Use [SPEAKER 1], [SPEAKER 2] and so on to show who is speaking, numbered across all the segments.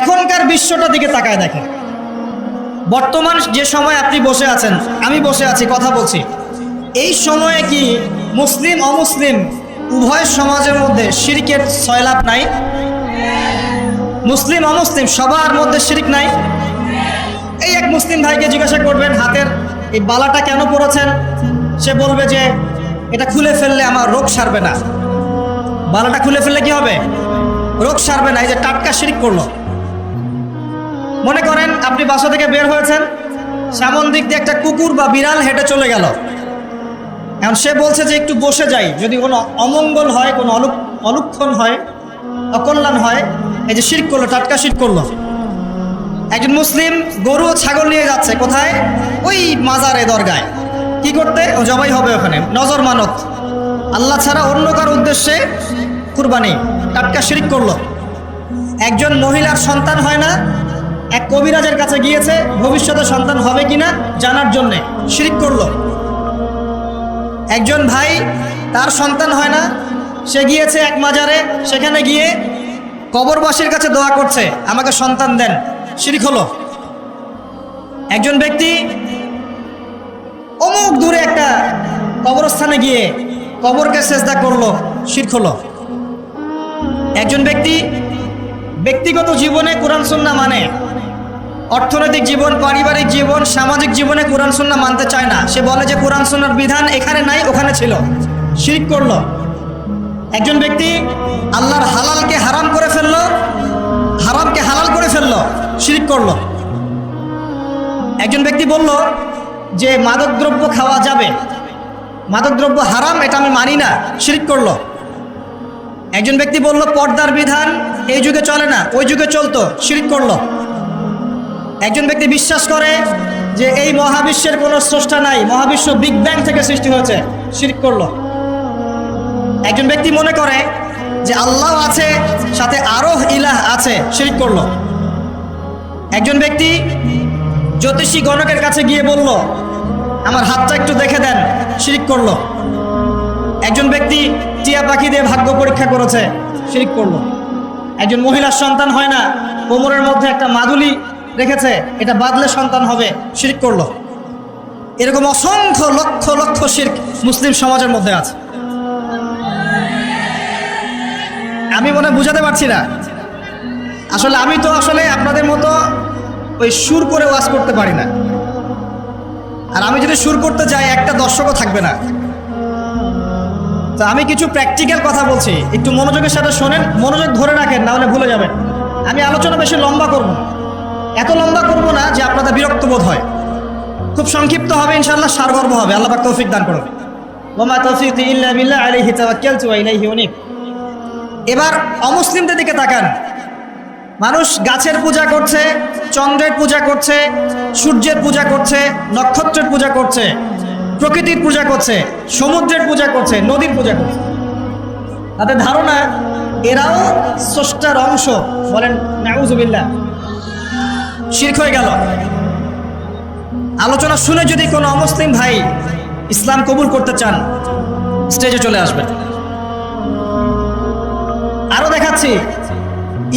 [SPEAKER 1] এখনকার বিশ্বটা দিকে তাকায় দেখেন বর্তমান যে সময় আপনি বসে আছেন, আমি বসে আছি, কথা বলছি। এই সময়ে কি মুসলিম, অমুসলিম উভয় সমাজের মধ্যে শিরিকের সয়লাভ নাই? মুসলিম, অমুসলিম সবার মধ্যে শিরিক নাই? এই এক মুসলিম ভাইকে জিজ্ঞাসা করবেন, হাতের এই বালাটা কেন পরেছেন? সে বলবে যে, এটা খুলে ফেললে আমার রোগ সারবে না। বালাটা খুলে ফেললে কি হবে? রোগ সারবে না, এই যে টাটকা শিরিক করল। মনে করেন আপনি বাসা থেকে বের হয়েছেন, সামন দিক দিয়ে একটা কুকুর বা বিড়াল হেঁটে চলে গেল। এখন সে বলছে যে একটু বসে যাই, যদি কোনো অমঙ্গল হয়, কোনো অলুক, অলুক্ষণ হয়, অকল্যাণ হয়, এই যে শির্ক করল, টাটকা শির্ক করল। একজন মুসলিম গরু ছাগল নিয়ে যাচ্ছে, কোথায়? ওই মাজারে, দরগায়। কি করতে? ও জবাই হবে ওখানে। নজর মানত। আল্লাহ ছাড়া অন্য কার উদ্দেশ্যে কুরবানি, টাটকা শিরিক করল। একজন মহিলার সন্তান হয় না কবিরাজের কাছে গিয়েছে, ভবিষ্যতে সন্তান হবে কিনা জানার জন্যে শিরিক করল। একজন ভাই তার সন্তান হয় না, সে গিয়েছে এক মাজারে, সেখানে গিয়ে কবরবাসীর কাছে দোয়া করছে, আমাকে সন্তান দেন। শিরিক হলো। একজন ব্যক্তি অমুক দূরে একটা কবরস্থানে গিয়ে কবরকে চেষ্টা করল, শির্ক হলো। একজন ব্যক্তি ব্যক্তিগত জীবনে কোরআন সুন্না মানে অর্থনৈতিক জীবন, পারিবারিক জীবন, সামাজিক জীবনে কোরআন সুন্না মানতে চায় না। সে বলে যে কোরআন সুন্নার বিধান এখানে নাই, ওখানে ছিল। শিরিক করল। একজন ব্যক্তি আল্লাহর হালালকে হারাম করে ফেলল, হারামকে হালাল করে ফেলল, শিরিক করল। একজন ব্যক্তি বলল যে, মাদকদ্রব্য খাওয়া যাবে। মাদকদ্রব্য হারাম, এটা আমি মানি না। শিরিক করল। একজন ব্যক্তি বলল, পর্দার বিধান এই যুগে চলে না, ওই যুগে চলতো। শিরিক করল। একজন ব্যক্তি বিশ্বাস করে যে এই মহাবিশ্বের কোনো স্রষ্টা নাই, মহাবিশ্ব বিগ ব্যাং থেকে সৃষ্টি হয়েছে, শিরিক করল। একজন ব্যক্তি মনে করে যে আল্লাহ আছে, সাথে আরও ইলাহ আছে, শিরিক করল। একজন ব্যক্তি জ্যোতিষী গণকের কাছে গিয়ে বলল, আমার হাতটা একটু দেখে দেন শিরিক করল। একজন ব্যক্তি টিয়া পাখি দিয়ে ভাগ্য পরীক্ষা করেছে, শিরিক করল। একজন মহিলার সন্তান হয় না, কোমরের মধ্যে একটা মাদুলি রেখেছে এটা বাদলে সন্তান হবে, শিরিক করল। এরকম অসংখ্য লক্ষ লক্ষ শির্ক মুসলিম সমাজের মধ্যে আছে। আমি মনে বুঝাতে পারছি না। আসলে আমি তো আসলে আপনাদের মতো ওই সুর করে ওয়াজ করতে পারি না। আর আমি যদি সুর করতে যাই, একটা দর্শকও থাকবে না। তো আমি কিছু প্র্যাকটিক্যাল কথা বলছি। একটু মনোযোগের সাথে শোনেন, মনোযোগ ধরে রাখেন না হলে ভুলে যাবেন। আমি আলোচনা বেশি লম্বা করব। এত লম্বা করব না যে আপনাদের বিরক্ত বোধ হয়। খুব সংক্ষিপ্ত হবে ইনশাল্লাহ সারগর্ব হবে। আল্লাহ তৌফিক দান করবে ওমা তৌফিক এবার অমুসলিমদের দিকে তাকান। মানুষ গাছের পূজা করছে, চন্দ্রের পূজা করছে, সূর্যের পূজা করছে, নক্ষত্রের পূজা করছে, প্রকৃতির পূজা করছে, সমুদ্রের পূজা করছে, নদীর পূজা করছে। তাদের ধারণা, এরাও স্রষ্টার অংশ। বলেন নাউজুবিল্লাহ শির্ক হয়ে গেল। আলোচনা শুনে যদি কোনো অমুসলিম ভাই ইসলাম কবুল করতে চান স্টেজে চলে আসবেন আরও দেখাচ্ছি,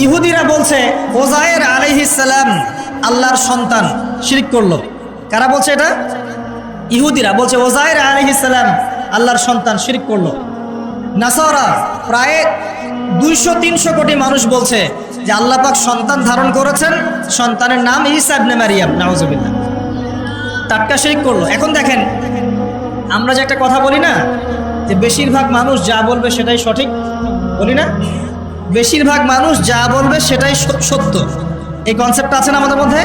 [SPEAKER 1] ইহুদিরা বলছে, ওজায়ের আলাইহিসালাম আল্লাহর সন্তান শিরিক করল। কারা বলছে এটা? ইহুদিরা বলছে, ওজায়ের আলাইহিসালাম আল্লাহর সন্তান শিরিক করল। নাসারা প্রায় দুইশো, তিনশো কোটি মানুষ বলছে যে আল্লাহ পাক সন্তান ধারণ করেছেন। সন্তানের নাম ইসা ইবনে মারিয়াম, নাউজুবিল্লাহ। টাটকা শিরিক করল। এখন দেখেন, আমরা যে একটা কথা বলি না, যে বেশিরভাগ মানুষ যা বলবে সেটাই সঠিক, বলি না? বেশিরভাগ মানুষ যা বলবে সেটাই সত্য। এই কনসেপ্টটা আছে না আমাদের মধ্যে?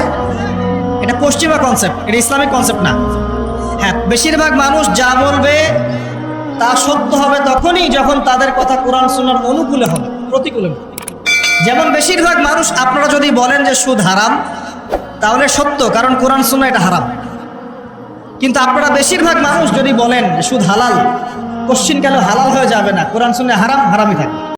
[SPEAKER 1] এটা পশ্চিমা কনসেপ্ট এটা ইসলামিক কনসেপ্ট না। হ্যাঁ বেশিরভাগ মানুষ যা বলবে তা সত্য হবে তখনই যখন তাদের কথা কোরআন শোনার অনুকূলে হবে, প্রতিকূলে। যেমন বেশিরভাগ মানুষ, আপনারা যদি বলেন যে সুদ হারাম, তাহলে সত্য, কারণ কোরআন সুন্না এটা হারাম। কিন্তু আপনারা বেশিরভাগ মানুষ যদি বলেন সুদ হালাল কোশ্চিন কেন হালাল হয়ে যাবে না? কোরআন শুনে হারাম, হারামই থাকে